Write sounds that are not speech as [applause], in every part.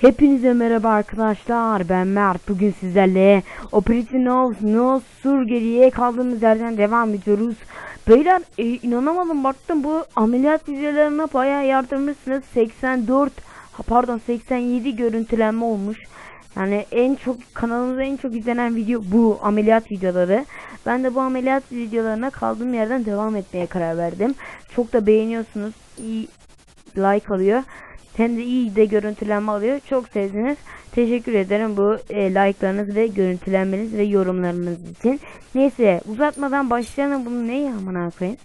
Hepinize merhaba arkadaşlar. Ben Mert. Bugün sizlerle Operation No, no Sur geriye kaldığımız yerden devam ediyoruz. Beyler e, inanamadım baktım bu ameliyat videolarına bayağı yardırmışsınız. 84 ha, pardon 87 görüntülenme olmuş. Yani en çok kanalımızda en çok izlenen video bu ameliyat videoları. Ben de bu ameliyat videolarına kaldığım yerden devam etmeye karar verdim. Çok da beğeniyorsunuz. İyi like alıyor. Hem de iyi de görüntülenme alıyor. Çok sevdiniz. Teşekkür ederim bu e, like'larınız ve görüntülenmeniz ve yorumlarınız için. Neyse uzatmadan başlayalım. Bunu ne amına koyayım?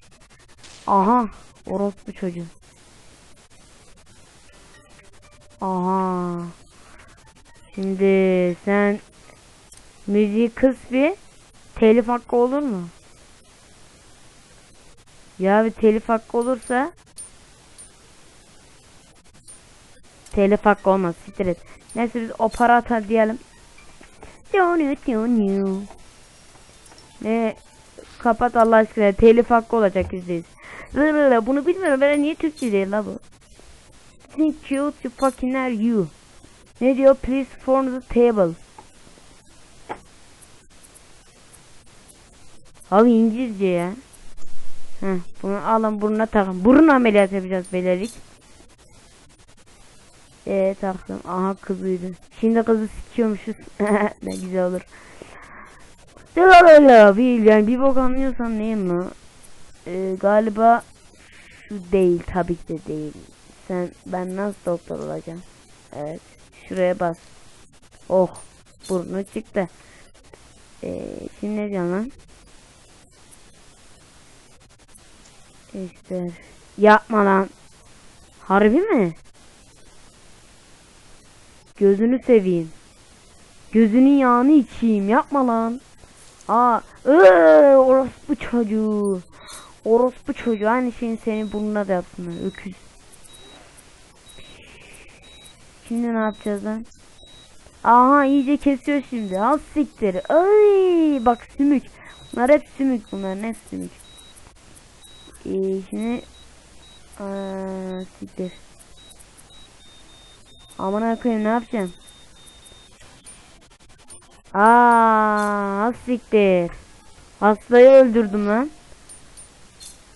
Aha orospu çocuğu. Aha. Şimdi sen müziği kıs bir telif hakkı olur mu? Ya bir telif hakkı olursa telif hakkı olmaz siktir et. Neyse biz operata diyelim. Ne kapat Allah aşkına telif hakkı olacak yüzdeyiz. Bunu bilmiyorum ben niye Türkçe değil la bu. Think cute fucking are you. Ne diyor? Please form the table. Abi İngilizce ya. Heh, bunu alın burnuna takın. Burun ameliyat yapacağız beylerlik. Eee taktım. Aha kızıydı. Şimdi kızı sikiyormuşuz. [laughs] ne güzel olur. Bir yani bir bok anlıyorsan neyim lan? Ee, galiba şu değil tabii ki de değil. Sen ben nasıl doktor olacağım? Evet. Şuraya bas. Oh. Burnu çıktı. Ee, şimdi ne diyorsun lan? İşte yapma lan. Harbi mi? Gözünü seveyim. Gözünün yağını içeyim. Yapma lan. Aa, ıı, orospu çocuğu. Orospu çocuğu. Aynı şeyin senin burnuna da yapsınlar. Öküz. Şimdi ne yapacağız lan? Aha iyice kesiyor şimdi. Al siktir. Ay bak sümük. Bunlar hep sümük bunlar. Ne sümük? Ee, şimdi Aa, siktir. Aman koyayım ne yapacağım? Aa, siktir. Hastayı öldürdüm lan.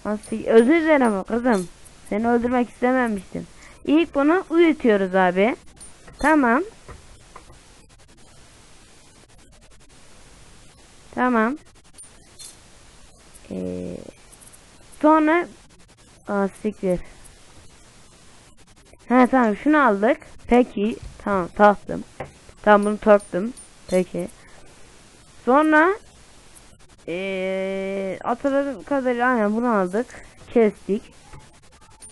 Hastayı özür dilerim kızım. Seni öldürmek istememiştim. İlk bunu uyutuyoruz abi. Tamam. Tamam. Ee, sonra Aa, siktir. He tamam şunu aldık. Peki tamam taktım. Tamam bunu taktım. Peki. Sonra ee, hatırladığım kadarıyla aynen bunu aldık. Kestik.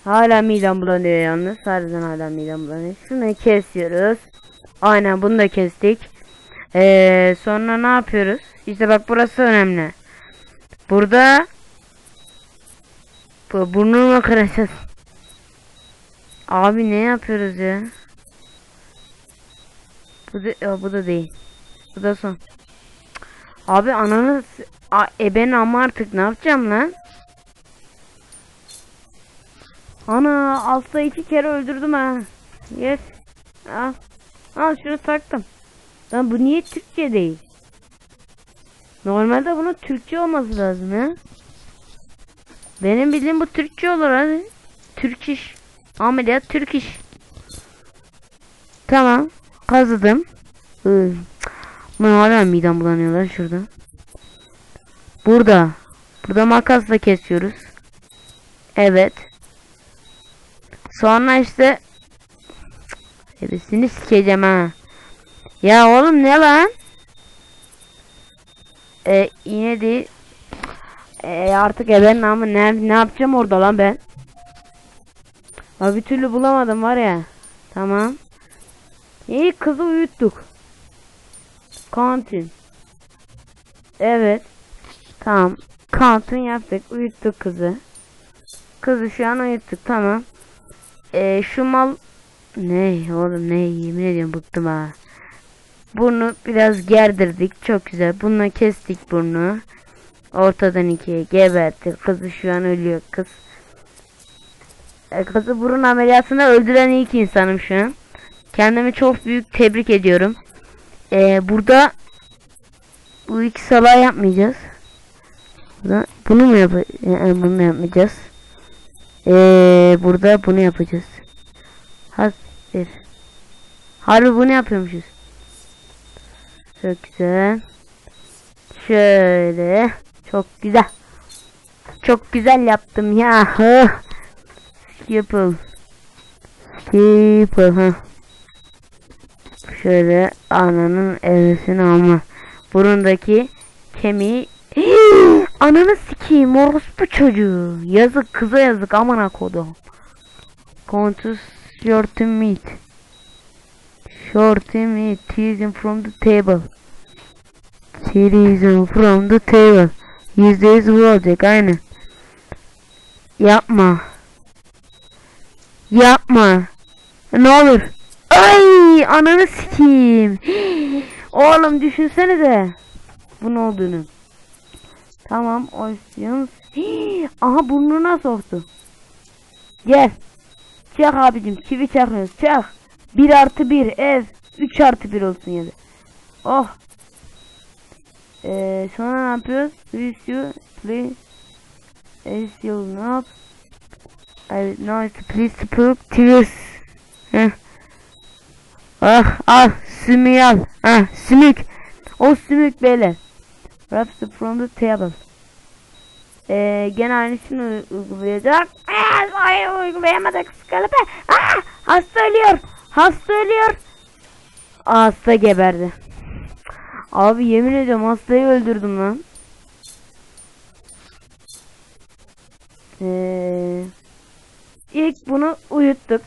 Hala midem bulanıyor yalnız. Harbiden hala midem bulanıyor. Şunu kesiyoruz. Aynen bunu da kestik. Ee, sonra ne yapıyoruz? İşte bak burası önemli. Burada bu burnumu kıracağız. Abi ne yapıyoruz ya? Bu da, ya bu da değil. Bu da son. Abi ananı a, eben ama artık ne yapacağım lan? Ana altta iki kere öldürdüm ha. Yes. Al. Al şunu taktım. Lan bu niye Türkçe değil? Normalde bunun Türkçe olması lazım ha. Benim bildiğim bu Türkçe olur hadi. Türk iş. Ameliyat Türk iş. Tamam. Kazıdım. Iı. Aman hala midem bulanıyorlar şurada. Burada. Burada makasla kesiyoruz. Evet. Sonra işte Hepsini sikeceğim ha. Ya oğlum ne lan? E yine değil. E artık eben ama ne, ne yapacağım orada lan ben? Abi bir türlü bulamadım var ya. Tamam. İyi kızı uyuttuk. Kantin. Evet. Tamam. Kantin yaptık. Uyuttuk kızı. Kızı şu an uyuttuk. Tamam. Ee, şu mal ne oğlum ne yemin ediyorum bıktım ha. Burnu biraz gerdirdik. Çok güzel. Bununla kestik burnu. Ortadan ikiye geberttik. Kızı şu an ölüyor kız. E, kızı burun ameliyatında öldüren ilk insanım şu an. Kendimi çok büyük tebrik ediyorum. Ee, burada bu iki salağı yapmayacağız. Burada bunu mu yap yani bunu yapmayacağız. Ee, burada bunu yapacağız. Hasir. Harbi bunu yapıyormuşuz. Çok güzel. Şöyle. Çok güzel. Çok güzel yaptım ya. Skipple. Skipple ha. Şöyle ananın evresini alma. Burundaki kemiği [gasps] Ananı sikeyim orospu çocuğu. Yazık kıza yazık amına kodum. Contus short meat. Short meat teasing from the table. Teasing from the table. Yüzde yüz bu olacak aynen. Yapma. Yapma. Ne olur. Ay ananı sikeyim. Oğlum düşünsenize. Bunun olduğunu. Tamam o istiyorsunuz. Aha burnuna soktu. Gel. Çak abicim çivi çakıyoruz çak. 1 artı 1 ev. 3 artı 1 olsun ya da. Oh. Ee, sonra ne yapıyoruz? Please you please. As you know. I know it's please speak tears. Heh. Ah ah sümüğü al. Ah sümük. O sümük beyler. Wraps from the table. Ee, gene aynısını uygulayacak. Aa, hayır uygulayamadık. Skalıpe. Aa, hasta ölüyor. Hasta ölüyor. Aa, hasta geberdi. Abi yemin ediyorum hastayı öldürdüm lan. Ee, ilk bunu uyuttuk.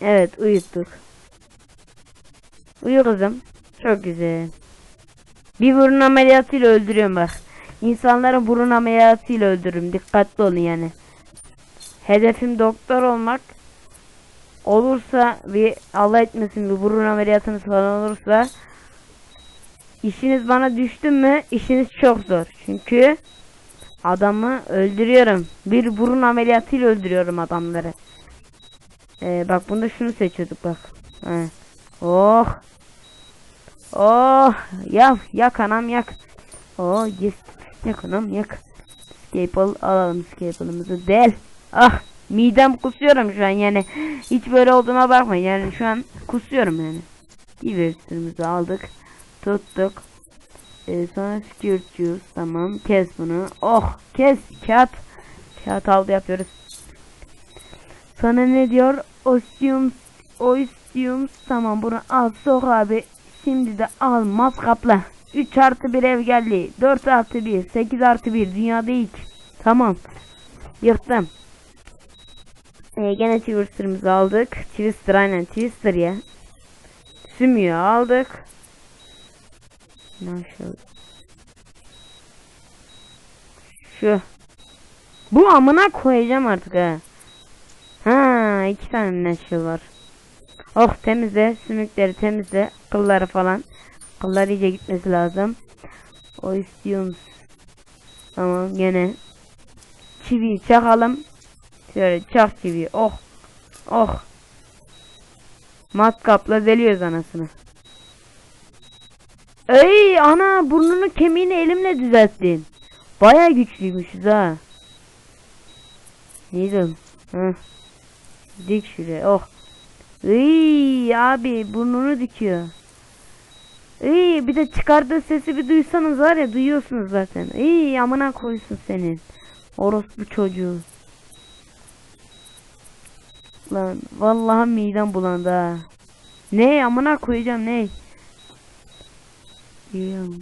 Evet uyuttuk. Uyu kızım. Çok güzel. Bir burun ameliyatıyla öldürüyorum bak. İnsanları burun ameliyatıyla öldürürüm. Dikkatli olun yani. Hedefim doktor olmak. Olursa bir Allah etmesin bir burun ameliyatınız falan olursa işiniz bana düştü mü işiniz çok zor. Çünkü adamı öldürüyorum. Bir burun ameliyatıyla öldürüyorum adamları. Ee, bak bunda şunu seçiyorduk bak. He. Oh. Oh. Yak yak anam yak. Oh yes. Yak anam yak. Scalpel alalım scalpel'ımızı del. Ah midem kusuyorum şu an yani. Hiç böyle olduğuma bakmayın yani şu an kusuyorum yani. Divertörümüzü aldık. Tuttuk. Ee, sonra skirt juice tamam kes bunu. Oh kes kağıt. Kağıt aldı yapıyoruz. Sana ne diyor? Ostium Ostium tamam bunu al sok abi. Şimdi de al maskapla. 3 artı 1 ev geldi. 4 artı 1. 8 artı 1. Dünyada ilk. Tamam. Yırttım. Ee, gene Twister'ımızı aldık. Twister aynen Twister ya. Sümüğü aldık. Nasıl? Şu. Bu amına koyacağım artık ha. Ha iki tane neşil var. Oh temizle sümükleri temizle kılları falan. Kıllar iyice gitmesi lazım. O istiyoruz. Tamam gene. Çiviyi çakalım. Şöyle çak çiviyi. Oh. Oh. Matkapla deliyoruz anasını. Ey ana burnunu kemiğini elimle düzelttin. Baya güçlüymüşüz ha. Neydi. Dik şuraya. Oh. Ey abi burnunu dikiyor. Ey bir de çıkardığı sesi bir duysanız var ya duyuyorsunuz zaten. Ey amına koysun senin. Orospu çocuğu. Lan vallahi midem bulandı ha. Ne amına koyacağım ne? You,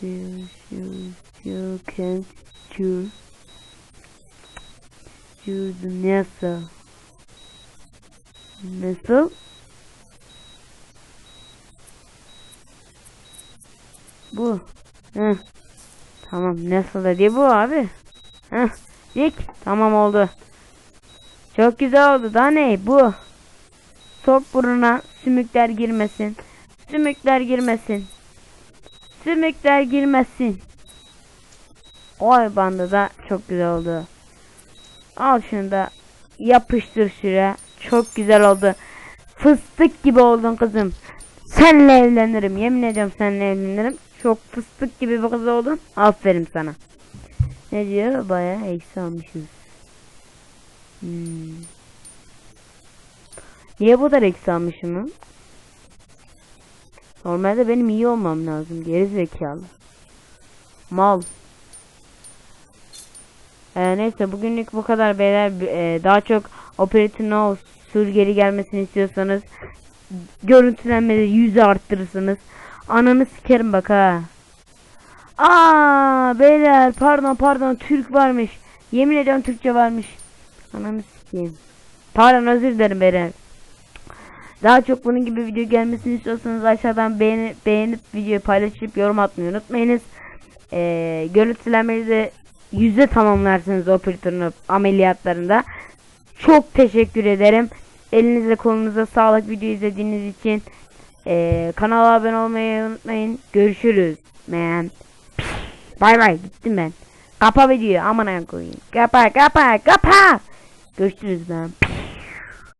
you, you, you can't choose. Choose nasıl? Nasıl? Bu. Heh. Tamam nasıl dedi bu abi? Heh. Dik. Tamam oldu. Çok güzel oldu. Daha ne? Bu. Sok burnuna sümükler girmesin. Sümükler girmesin. Sümükler girmesin. Oy bandı da çok güzel oldu. Al şunu da yapıştır şuraya. Çok güzel oldu. Fıstık gibi oldun kızım. Senle evlenirim. Yemin ediyorum seninle evlenirim. Çok fıstık gibi bir kız oldun. Aferin sana. Ne diyor? Bayağı eksi almışız. Hmm. Niye bu kadar eksi almışım? Normalde benim iyi olmam lazım. Geri zekalı. Mal. Ee, neyse bugünlük bu kadar beyler. Ee, daha çok Operator No sur geri gelmesini istiyorsanız görüntülenmeleri yüzü arttırırsınız. Ananı sikerim bak ha. Aa beyler pardon pardon Türk varmış. Yemin ediyorum Türkçe varmış. Ananı sikeyim. Pardon özür dilerim beyler. Daha çok bunun gibi video gelmesini istiyorsanız aşağıdan beğeni, beğenip videoyu paylaşıp yorum atmayı unutmayınız. Ee, görüntülenmeyi de yüzde tamamlarsınız operatörün ameliyatlarında. Çok teşekkür ederim. Elinize kolunuza sağlık video izlediğiniz için. Ee, kanala abone olmayı unutmayın. Görüşürüz. Man. Bay bay gittim ben. Kapa videoyu aman koyayım. Kapa kapa kapa. Görüşürüz lan.